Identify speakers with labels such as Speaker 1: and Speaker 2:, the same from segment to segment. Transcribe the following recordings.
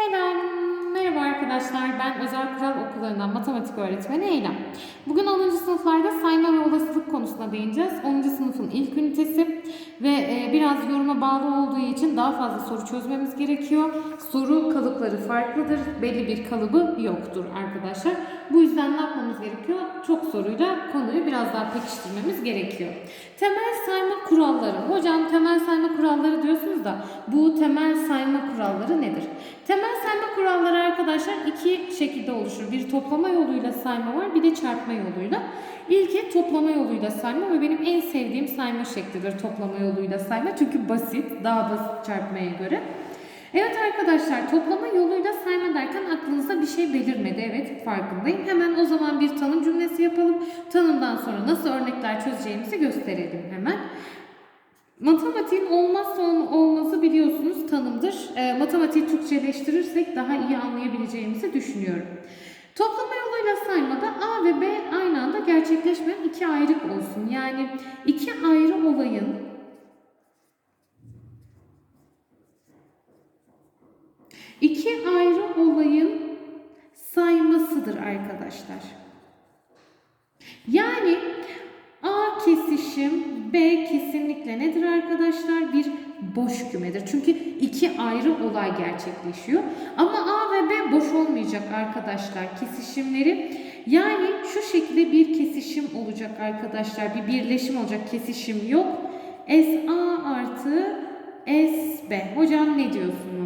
Speaker 1: Selam, merhaba arkadaşlar. Ben Özel Kural Okullarından matematik öğretmeni Eylem. Bugün 10. sınıflarda sayma ve olasılık konusuna değineceğiz. 10. sınıfın ilk ünitesi ve e, biraz yoruma bağlı olduğu için daha fazla soru çözmemiz gerekiyor. Soru kalıpları farklıdır. Belli bir kalıbı yoktur arkadaşlar. Bu yüzden ne yapmamız gerekiyor? Çok soruyla konuyu biraz daha pekiştirmemiz gerekiyor. Temel sayma kuralları. Hocam temel sayma kuralları diyorsunuz da bu temel sayma kuralları nedir? Temel sayma kuralları arkadaşlar iki şekilde oluşur. Bir toplama yoluyla sayma var, bir de çarpma yoluyla. İlki toplama yoluyla sayma ve benim en sevdiğim sayma şeklidir toplama yoluyla sayma. Çünkü basit, daha basit çarpmaya göre. Evet arkadaşlar toplama yoluyla sayma derken aklınızda bir şey belirmedi. Evet farkındayım. Hemen o zaman bir tanım cümlesi yapalım. Tanımdan sonra nasıl örnekler çözeceğimizi gösterelim hemen. Matematiğin olmazsa ol- olmazı biliyorsunuz tanımdır. E, matematiği Türkçeleştirirsek daha iyi anlayabileceğimizi düşünüyorum. Toplama yoluyla saymada A ve B aynı anda gerçekleşmeyen iki ayrık olsun. Yani iki ayrı olayın iki ayrı olayın saymasıdır arkadaşlar. Yani A kesişim B kesinlikle nedir arkadaşlar? Bir boş kümedir. Çünkü iki ayrı olay gerçekleşiyor. Ama A ve B boş olmayacak arkadaşlar kesişimleri. Yani şu şekilde bir kesişim olacak arkadaşlar. Bir birleşim olacak. Kesişim yok. SA artı SB. Hocam ne diyorsunuz?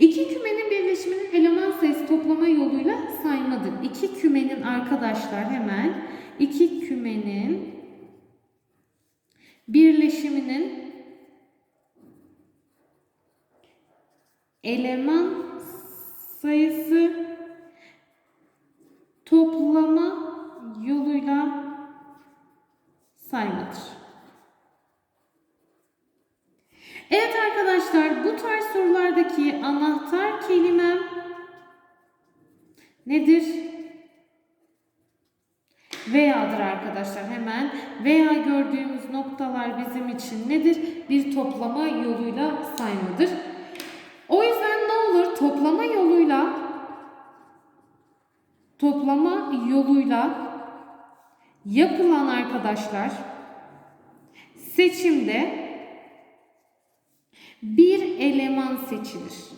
Speaker 1: İki kümenin birleşiminin eleman sayısı toplama yoluyla saymadır. İki kümenin arkadaşlar hemen iki kümenin birleşiminin eleman sayısı toplama yoluyla saymadır. Nedir? Veya'dır arkadaşlar hemen. Veya gördüğümüz noktalar bizim için nedir? Bir toplama yoluyla saymadır. O yüzden ne olur? Toplama yoluyla toplama yoluyla yapılan arkadaşlar seçimde bir eleman seçilir.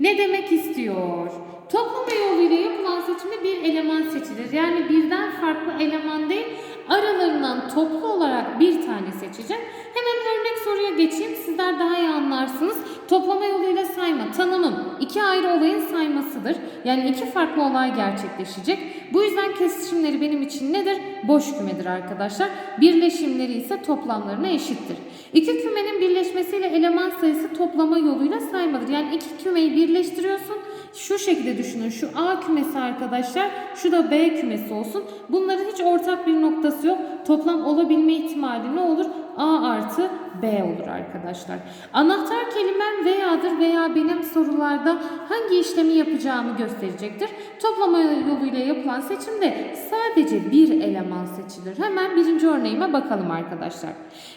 Speaker 1: Ne demek istiyor? Toplama yoluyla yapılan seçimde bir eleman seçilir. Yani birden farklı eleman değil, aralarından toplu olarak bir tane seçeceğim. Hemen örnek soruya geçeyim. Sizler daha iyi anlarsınız. Toplama yoluyla sayma. Tanımım iki ayrı olayın saymasıdır. Yani iki farklı olay gerçekleşecek. Bu yüzden kesişimleri benim için nedir? Boş kümedir arkadaşlar. Birleşimleri ise toplamlarına eşittir. İki kümenin birleşmesiyle eleman sayısı toplama yoluyla saymadır. Yani iki kümeyi birleştiriyorsun. Şu şekilde düşünün. Şu A kümesi arkadaşlar, şu da B kümesi olsun. Bunların hiç ortak bir noktası yok. Toplam olabilme ihtimali ne olur? A artı B olur arkadaşlar. Anahtar kelimem veya'dır veya benim sorularda hangi işlemi yapacağımı gösterecektir. Toplama yoluyla yapılan seçimde sadece bir eleman seçilir. Hemen birinci örneğime bakalım arkadaşlar.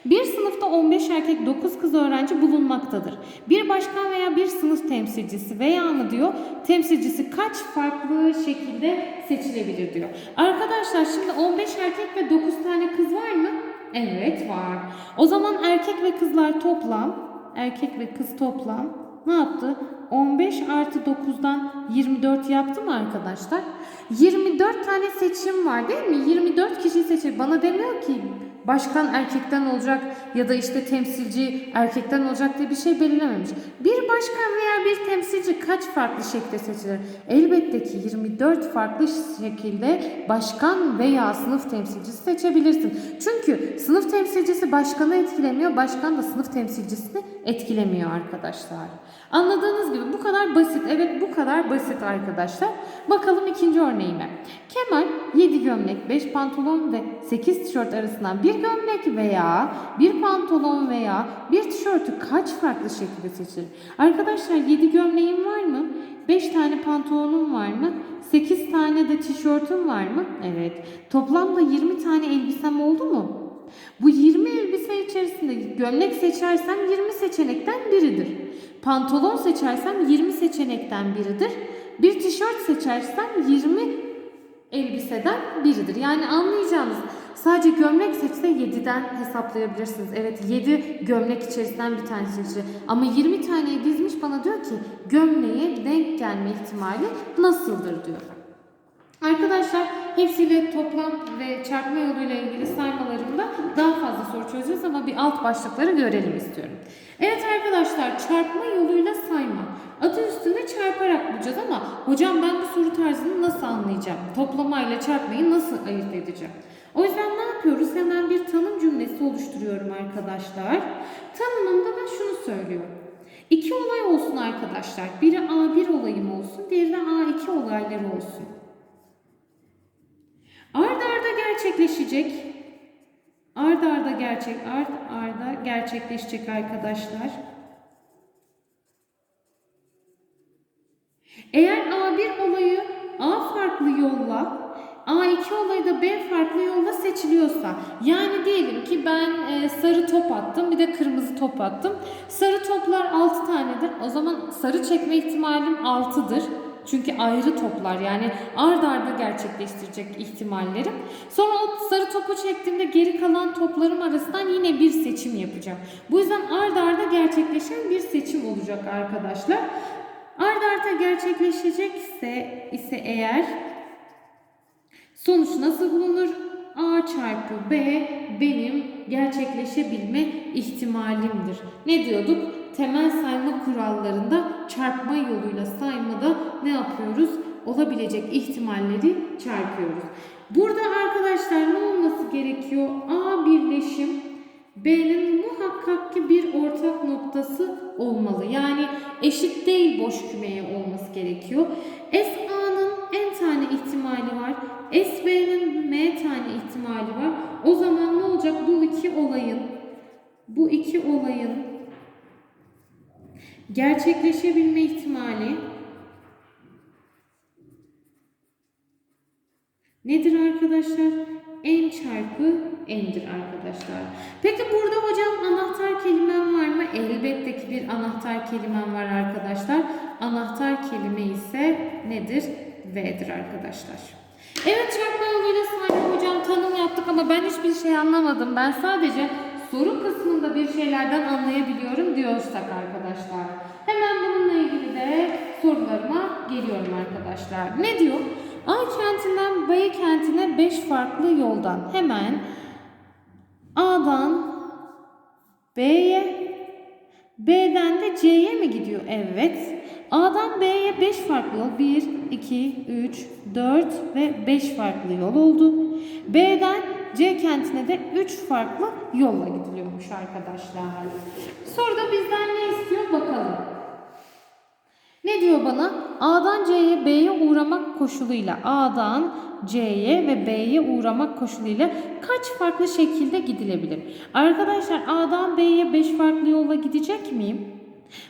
Speaker 1: Bir sınıfta 15 erkek 9 kız öğrenci bulunmaktadır. Bir başkan veya bir sınıf temsilcisi veya mı diyor temsilcisi kaç farklı şekilde seçilebilir diyor. Arkadaşlar şimdi 15 erkek ve 9 tane kız var mı? Evet var. O zaman erkek ve kızlar toplam, erkek ve kız toplam ne yaptı? 15 artı 9'dan 24 yaptı mı arkadaşlar? 24 tane seçim var değil mi? 24 kişi seçim. Bana demiyor ki başkan erkekten olacak ya da işte temsilci erkekten olacak diye bir şey belirlememiş. Bir başkan veya bir temsilci kaç farklı şekilde seçilir? Elbette ki 24 farklı şekilde başkan veya sınıf temsilcisi seçebilirsin. Çünkü sınıf temsilcisi başkanı etkilemiyor, başkan da sınıf temsilcisini etkilemiyor arkadaşlar. Anladığınız gibi bu kadar basit. Evet bu kadar basit arkadaşlar. Bakalım ikinci örneğime. Kemal 7 gömlek, 5 pantolon ve 8 tişört arasından bir gömlek veya bir pantolon veya bir tişörtü kaç farklı şekilde seçilir? Arkadaşlar 7 gömleğim var mı? 5 tane pantolonum var mı? 8 tane de tişörtüm var mı? Evet. Toplamda 20 tane elbisem oldu mu? Bu 20 elbise içerisinde gömlek seçersem 20 seçenekten biridir. Pantolon seçersem 20 seçenekten biridir. Bir tişört seçersem 20 elbiseden biridir. Yani anlayacağınız sadece gömlek seçse 7'den hesaplayabilirsiniz. Evet 7 gömlek içerisinden bir tane seçilir. Ama 20 taneyi dizmiş bana diyor ki gömleğe denk gelme ihtimali nasıldır diyor. Arkadaşlar hepsiyle toplam ve çarpma yoluyla ilgili saymalarımda daha fazla soru çözeceğiz ama bir alt başlıkları görelim istiyorum. Evet arkadaşlar çarpma yoluyla sayma. Adı üstünde çarparak bulacağız ama hocam ben bu soru tarzını nasıl anlayacağım? Toplamayla çarpmayı nasıl ayırt edeceğim? O yüzden ne yapıyoruz? Hemen bir tanım cümlesi oluşturuyorum arkadaşlar. Tanımımda da şunu söylüyorum. İki olay olsun arkadaşlar. Biri A1 olayım olsun, diğeri de A2 olayları olsun. Ard arda gerçekleşecek. Ard arda gerçek, ard arda gerçekleşecek arkadaşlar. Eğer A1 olayı A farklı yolla, A2 olayı da B farklı yolla seçiliyorsa, yani diyelim ki ben e, sarı top attım, bir de kırmızı top attım. Sarı toplar 6 tanedir. O zaman sarı çekme ihtimalim 6'dır. Çünkü ayrı toplar yani ard arda gerçekleştirecek ihtimallerim. Sonra o sarı topu çektiğimde geri kalan toplarım arasından yine bir seçim yapacağım. Bu yüzden ard arda gerçekleşen bir seçim olacak arkadaşlar. Ard arda gerçekleşecekse ise eğer sonuç nasıl bulunur? A çarpı B benim gerçekleşebilme ihtimalimdir. Ne diyorduk? Temel sayma kurallarında çarpma yoluyla saymada ne yapıyoruz? Olabilecek ihtimalleri çarpıyoruz. Burada arkadaşlar ne olması gerekiyor? A birleşim B'nin muhakkak ki bir ortak noktası olmalı. Yani eşit değil boş kümeye olması gerekiyor. S A'nın n tane ihtimali var. S B'nin m tane ihtimali var. O zaman ne olacak? Bu iki olayın bu iki olayın gerçekleşebilme ihtimali nedir arkadaşlar? n çarpı n'dir arkadaşlar. Peki burada hocam anahtar kelimem var mı? Elbette ki bir anahtar kelimem var arkadaşlar. Anahtar kelime ise nedir? V'dir arkadaşlar. Evet çarpma yoluyla sayma hocam tanım yaptık ama ben hiçbir şey anlamadım. Ben sadece soru kısmında bir şeylerden anlayabiliyorum diyorsak arkadaşlar. Hemen bununla ilgili de sorularıma geliyorum arkadaşlar. Ne diyor? A kentinden B kentine 5 farklı yoldan hemen A'dan B'ye B'den de C'ye mi gidiyor? Evet. A'dan B'ye 5 farklı yol. 1, 2, 3, 4 ve 5 farklı yol oldu. B'den C kentine de 3 farklı yolla gidiliyormuş arkadaşlar. Soruda bizden ne istiyor bakalım. Ne diyor bana? A'dan C'ye B'ye uğramak koşuluyla A'dan C'ye ve B'ye uğramak koşuluyla kaç farklı şekilde gidilebilir? Arkadaşlar A'dan B'ye 5 farklı yolla gidecek miyim?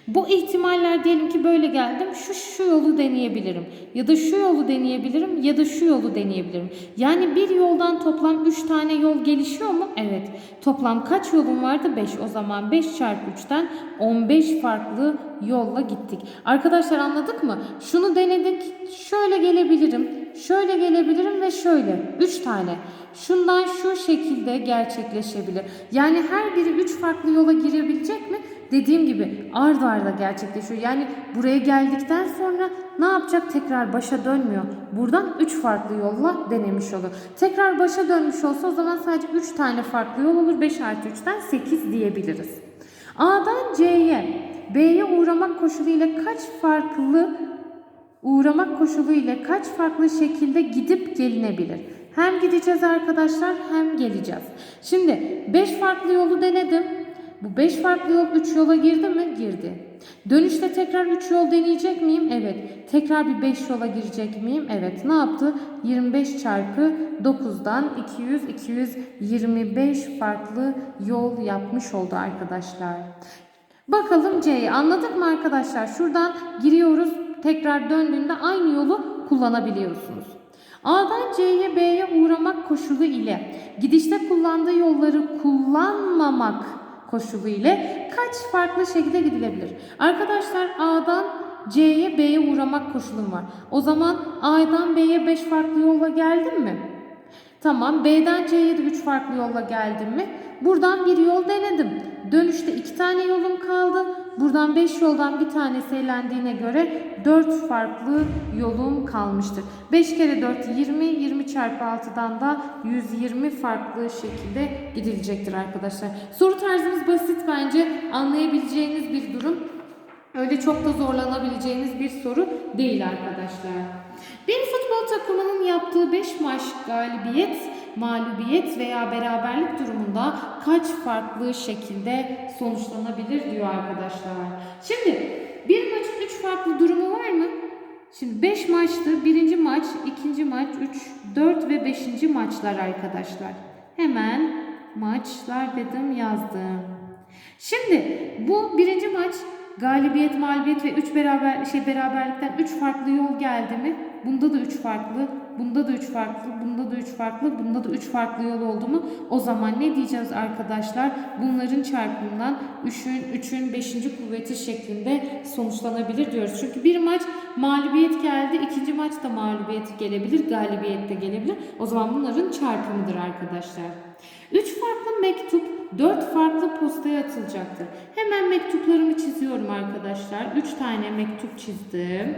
Speaker 1: Bu ihtimaller diyelim ki böyle geldim. Şu şu yolu deneyebilirim. Ya da şu yolu deneyebilirim ya da şu yolu deneyebilirim. Yani bir yoldan toplam 3 tane yol gelişiyor mu? Evet. Toplam kaç yolum vardı? 5. O zaman 5 çarpı 3'ten 15 farklı yolla gittik. Arkadaşlar anladık mı? Şunu denedik. Şöyle gelebilirim. Şöyle gelebilirim ve şöyle. 3 tane. Şundan şu şekilde gerçekleşebilir. Yani her biri 3 farklı yola girebilecek mi? Dediğim gibi ard arda gerçekleşiyor. Yani buraya geldikten sonra ne yapacak? Tekrar başa dönmüyor. Buradan 3 farklı yolla denemiş olur. Tekrar başa dönmüş olsa o zaman sadece 3 tane farklı yol olur. 5 artı 3'ten 8 diyebiliriz. A'dan C'ye, B'ye uğramak koşuluyla kaç farklı uğramak koşuluyla kaç farklı şekilde gidip gelinebilir? Hem gideceğiz arkadaşlar hem geleceğiz. Şimdi 5 farklı yolu denedim. Bu 5 farklı yol 3 yola girdi mi? Girdi. Dönüşte tekrar 3 yol deneyecek miyim? Evet. Tekrar bir 5 yola girecek miyim? Evet. Ne yaptı? 25 çarpı 9'dan 200, 225 farklı yol yapmış oldu arkadaşlar. Bakalım C'yi anladık mı arkadaşlar? Şuradan giriyoruz. Tekrar döndüğünde aynı yolu kullanabiliyorsunuz. A'dan C'ye B'ye uğramak koşulu ile gidişte kullandığı yolları kullanmamak koşulu ile kaç farklı şekilde gidilebilir? Arkadaşlar A'dan C'ye B'ye uğramak koşulum var. O zaman A'dan B'ye 5 farklı yolla geldim mi? Tamam B'den C'ye de 3 farklı yolla geldim mi? Buradan bir yol denedim. Dönüşte 2 tane yolum kaldı. Buradan 5 yoldan bir tanesi elendiğine göre 4 farklı yolum kalmıştır. 5 kere 4 20, 20 çarpı 6'dan da 120 farklı şekilde gidilecektir arkadaşlar. Soru tarzımız basit bence anlayabileceğiniz bir durum. Öyle çok da zorlanabileceğiniz bir soru değil arkadaşlar. Bir futbol takımının yaptığı 5 maç galibiyet, mağlubiyet veya beraberlik durumunda kaç farklı şekilde sonuçlanabilir diyor arkadaşlar. Şimdi bir maçın 3 farklı durumu var mı? Şimdi 5 maçtı. Birinci maç, ikinci maç, 3, 4 ve 5. maçlar arkadaşlar. Hemen maçlar dedim yazdım. Şimdi bu birinci galibiyet, mağlubiyet ve 3 beraber şey beraberlikten 3 farklı yol geldi mi? Bunda da 3 farklı, bunda da 3 farklı, bunda da 3 farklı, bunda da 3 farklı yol oldu mu? O zaman ne diyeceğiz arkadaşlar? Bunların çarpımından 3'ün 3'ün 5. kuvveti şeklinde sonuçlanabilir diyoruz. Çünkü bir maç mağlubiyet geldi, ikinci maç da mağlubiyet gelebilir, galibiyet de gelebilir. O zaman bunların çarpımıdır arkadaşlar. 3 farklı mektup 4 farklı postaya atılacaktır. Hemen mektuplarımı çiziyorum arkadaşlar. 3 tane mektup çizdim.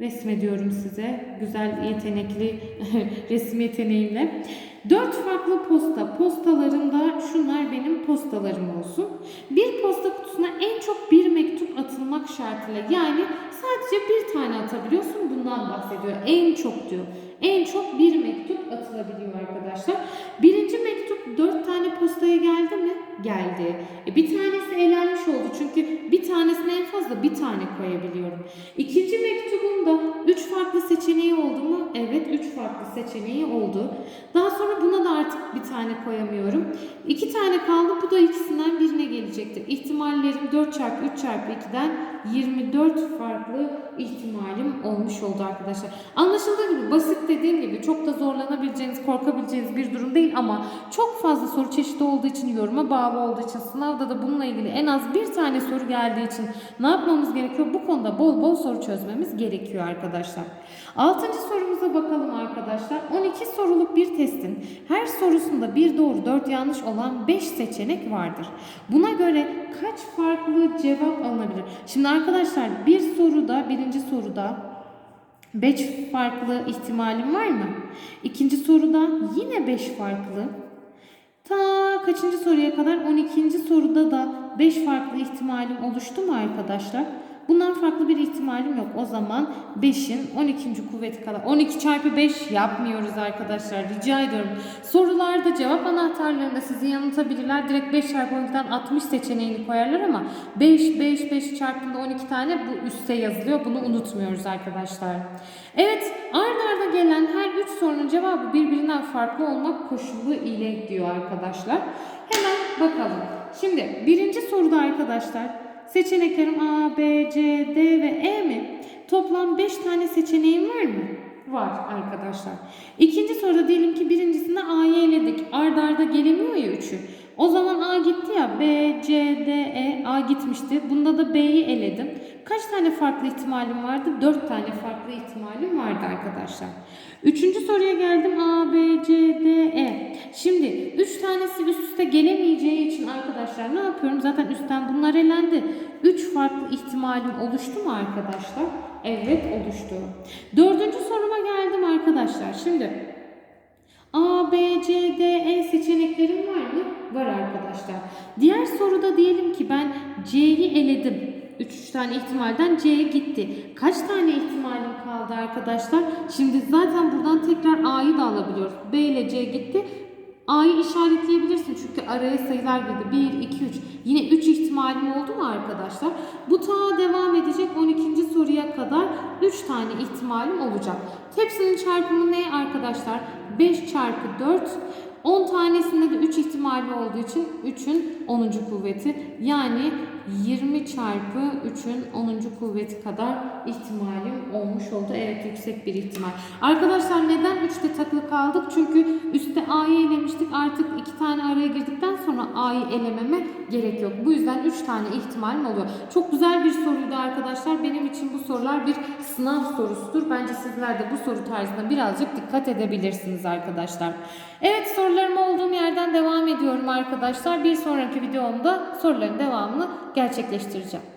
Speaker 1: Resmediyorum size. Güzel, yetenekli resim yeteneğimle. 4 farklı posta. Postalarımda şunlar benim postalarım olsun. Bir posta kutusuna en çok bir mektup atılmak şartıyla yani sadece bir tane atabiliyorsun. Bundan bahsediyor. En çok diyor. En çok bir mektup atılabiliyor arkadaşlar. Birinci mektup 4 tane postaya geldi? Geldi. E bir tanesi elenmiş oldu. Çünkü bir tanesine en fazla bir tane koyabiliyorum. İkinci mektubumda 3 farklı seçeneği oldu mu? Evet 3 farklı seçeneği oldu. Daha sonra buna da artık bir tane koyamıyorum. 2 tane kaldı. Bu da ikisinden birine gelecektir. İhtimallerim 4 çarpı 3 çarpı 2'den 24 farklı ihtimalim olmuş oldu arkadaşlar. Anlaşıldığı gibi basit dediğim gibi çok da zorlanabileceğiniz, korkabileceğiniz bir durum değil ama çok fazla soru çeşidi olduğu için, yoruma bağlı olduğu için, sınavda da bununla ilgili en az bir tane soru geldiği için ne yapmamız gerekiyor? Bu konuda bol bol soru çözmemiz gerekiyor arkadaşlar. Altıncı sorumuza bakalım arkadaşlar. 12 soruluk bir testin her sorusunda bir doğru, dört yanlış olan 5 seçenek vardır. Buna göre kaç farklı cevap alınabilir? Şimdi arkadaşlar bir soruda, birinci soruda 5 farklı ihtimalim var mı? İkinci soruda yine 5 farklı. Ta kaçıncı soruya kadar? 12. soruda da 5 farklı ihtimalim oluştu mu arkadaşlar? Bundan farklı bir ihtimalim yok. O zaman 5'in 12. kuvveti kadar. 12 çarpı 5 yapmıyoruz arkadaşlar. Rica ediyorum. Sorularda cevap anahtarlarında sizi yanıltabilirler. Direkt 5 çarpı 12'den 60 seçeneğini koyarlar ama 5, 5, 5 çarpımda 12 tane bu üste yazılıyor. Bunu unutmuyoruz arkadaşlar. Evet ard arda gelen her 3 sorunun cevabı birbirinden farklı olmak koşulu ile diyor arkadaşlar. Hemen bakalım. Şimdi birinci soruda arkadaşlar Seçeneklerim A, B, C, D ve E mi? Toplam 5 tane seçeneğim var mı? Var arkadaşlar. İkinci soruda diyelim ki birincisinde A'yı eledik. Arda arda gelemiyor ya üçü. O zaman A gitti ya. B, C, D, E. A gitmişti. Bunda da B'yi eledim. Kaç tane farklı ihtimalim vardı? 4 tane farklı ihtimalim vardı arkadaşlar. Üçüncü soruya geldim. A, B, C, D, E. Şimdi 3 tanesi üst üste gelemeyeceği için arkadaşlar ne yapıyorum? Zaten üstten bunlar elendi. 3 farklı ihtimalim oluştu mu arkadaşlar? Evet oluştu. Dördüncü soruma geldim arkadaşlar. Şimdi A, B, C, D, E seçeneklerim var mı? Var arkadaşlar. Diğer soruda diyelim ki ben C'yi eledim. 3 tane ihtimalden C'ye gitti. Kaç tane ihtimalim kaldı arkadaşlar? Şimdi zaten buradan tekrar A'yı da alabiliyoruz. B ile C gitti. A'yı işaretleyebilirsin çünkü araya sayılar girdi. 1, 2, 3. Yine 3 ihtimalim oldu mu arkadaşlar? Bu ta devam edecek 12. soruya kadar 3 tane ihtimalim olacak. Hepsinin çarpımı ne arkadaşlar? 5 çarpı 4. 10 tanesinde de 3 ihtimali olduğu için 3'ün 10. kuvveti. Yani 20 çarpı 3'ün 10. kuvveti kadar ihtimalim olmuş oldu. Evet yüksek bir ihtimal. Arkadaşlar neden 3'te takılı kaldık? Çünkü üstte A'yı elemiştik. Artık iki tane araya girdikten sonra A'yı elememe gerek yok. Bu yüzden 3 tane ihtimalim oluyor. Çok güzel bir soruydu arkadaşlar. Benim için bu sorular bir sınav sorusudur. Bence sizler de bu soru tarzına birazcık dikkat edebilirsiniz arkadaşlar. Evet sorularıma olduğum yerden devam ediyorum arkadaşlar. Bir sonraki videomda soruların devamını gerçekleştireceğim.